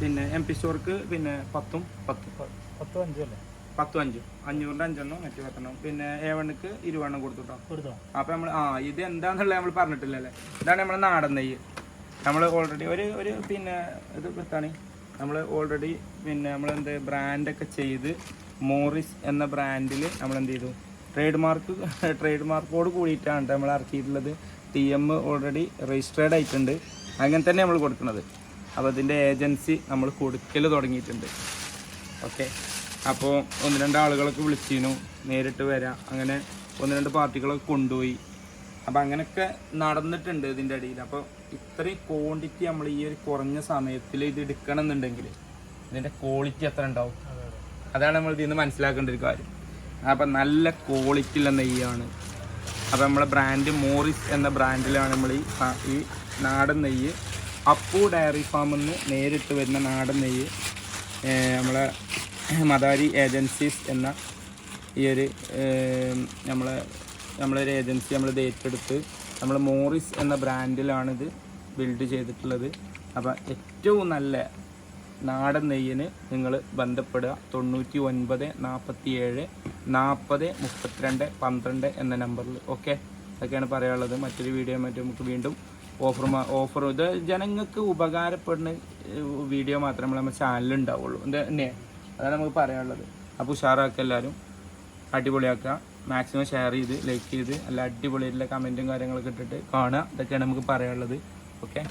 പിന്നെ M P stork പിന്നെ പത്തും പത്തും. പത്തും അഞ്ചും അല്ലേ? പത്തും അഞ്ചും. അഞ്ഞൂറിന്റെ അഞ്ചെണ്ണം മറ്റു പത്തെണ്ണം പിന്നെ ഏവണ്ണക്ക് ഇരുപതെണ്ണം കൊടുത്തുട്ടോ. കൊടുത്തോ? അപ്പോൾ നമ്മൾ ആ ഇത് എന്താണെന്നുള്ളത് നമ്മൾ പറഞ്ഞിട്ടില്ലല്ലേ? ഇതാണ് നമ്മുടെ നാടൻ നെയ്യ്. നമ്മൾ ഓൾറെഡി ഒരു ഒരു പിന്നെ ഇത് എത്താണ് നമ്മൾ ഓൾറെഡി പിന്നെ നമ്മൾ എന്ത് ബ്രാൻഡൊക്കെ ചെയ്ത് മോറിസ് എന്ന ബ്രാൻഡിൽ നമ്മൾ എന്ത് ചെയ്തു? ട്രേഡ് മാർക്ക് ട്രേഡ് മാർക്കോട് കൂടിയിട്ടാണ് നമ്മൾ ഇറക്കിയിട്ടുള്ളത്. ടി എം ഓൾറെഡി രജിസ്റ്റേർഡ് ആയിട്ടുണ്ട്. അങ്ങനെ തന്നെ നമ്മൾ കൊടുക്കുന്നത്. അപ്പോൾ ഇതിന്റെ ഏജൻസി നമ്മൾ കൊടുക്കൽ തുടങ്ങിയിട്ടുണ്ട്. ഓക്കെ? അപ്പോൾ ഒന്ന് രണ്ട് ആളുകളൊക്കെ വിളിച്ചിരുന്നു. നേരിട്ട് വരാം. അങ്ങനെ ഒന്ന് രണ്ട് പാർട്ടികളൊക്കെ കൊണ്ടുപോയി. അപ്പം അങ്ങനെയൊക്കെ നടന്നിട്ടുണ്ട് ഇതിന്റെ അടിയിൽ. അപ്പോൾ ഇത്രയും ക്വാണ്ടിറ്റി നമ്മൾ ഈ ഒരു കുറഞ്ഞ സമയത്തിൽ ഇത് എടുക്കണം എന്നുണ്ടെങ്കിൽ ഇതിന്റെ ക്വാളിറ്റി എത്ര ഉണ്ടാവും? അതെ അതെ അതാണ് നമ്മൾ ഇതിൽ നിന്ന് മനസ്സിലാക്കേണ്ട ഒരു കാര്യം. അപ്പം നല്ല ക്വാളിറ്റി ഉള്ള നെയ്യാണ്. അപ്പം നമ്മളെ ബ്രാൻഡ് മോറിസ് എന്ന ബ്രാൻഡിലാണ് നമ്മൾ ഈ നാടൻ നെയ്യ് അപ്പു ഡയറി ഫാമിൽ നിന്ന് നേരിട്ട് വരുന്ന നാടൻ നെയ്യ് നമ്മളെ മദാരി ഏജൻസീസ് എന്ന ഈ ഒരു നമ്മളെ നമ്മളൊരു ഏജൻസി നമ്മൾ ഏറ്റെടുത്ത് നമ്മൾ മോറിസ് എന്ന ബ്രാൻഡിലാണിത് ബിൽഡ് ചെയ്തിട്ടുള്ളത്. അപ്പോൾ ഏറ്റവും നല്ല നാടൻ നെയ്യിന് നിങ്ങൾ ബന്ധപ്പെടുക. തൊണ്ണൂറ്റി ഒൻപത് നാൽപ്പത്തി ഏഴ് നാൽപ്പത് മുപ്പത്തിരണ്ട് പന്ത്രണ്ട് എന്ന നമ്പറിൽ ഓക്കെ അതൊക്കെയാണ് പറയാനുള്ളത്. മറ്റൊരു വീഡിയോ മറ്റും നമുക്ക് വീണ്ടും ഓഫർ ഓഫർ. ഇത് ജനങ്ങൾക്ക് ഉപകാരപ്പെടുന്ന വീഡിയോ മാത്രമേ നമ്മുടെ ചാനലിൽ ഉണ്ടാവുള്ളൂ തന്നെ. അതാണ് നമുക്ക് പറയാനുള്ളത്. അപ്പോൾ ഉഷാറാക്കുക എല്ലാവരും. അടിപൊളിയാക്കുക. മാക്സിമം ഷെയർ ചെയ്ത് ലൈക്ക് ചെയ്ത് എല്ലാ അടിപൊളിയായിട്ടുള്ള കമന്റും കാര്യങ്ങളൊക്കെ ഇട്ടിട്ട് കാണുക. ഇതൊക്കെയാണ് നമുക്ക് പറയാനുള്ളത്. ഓക്കെ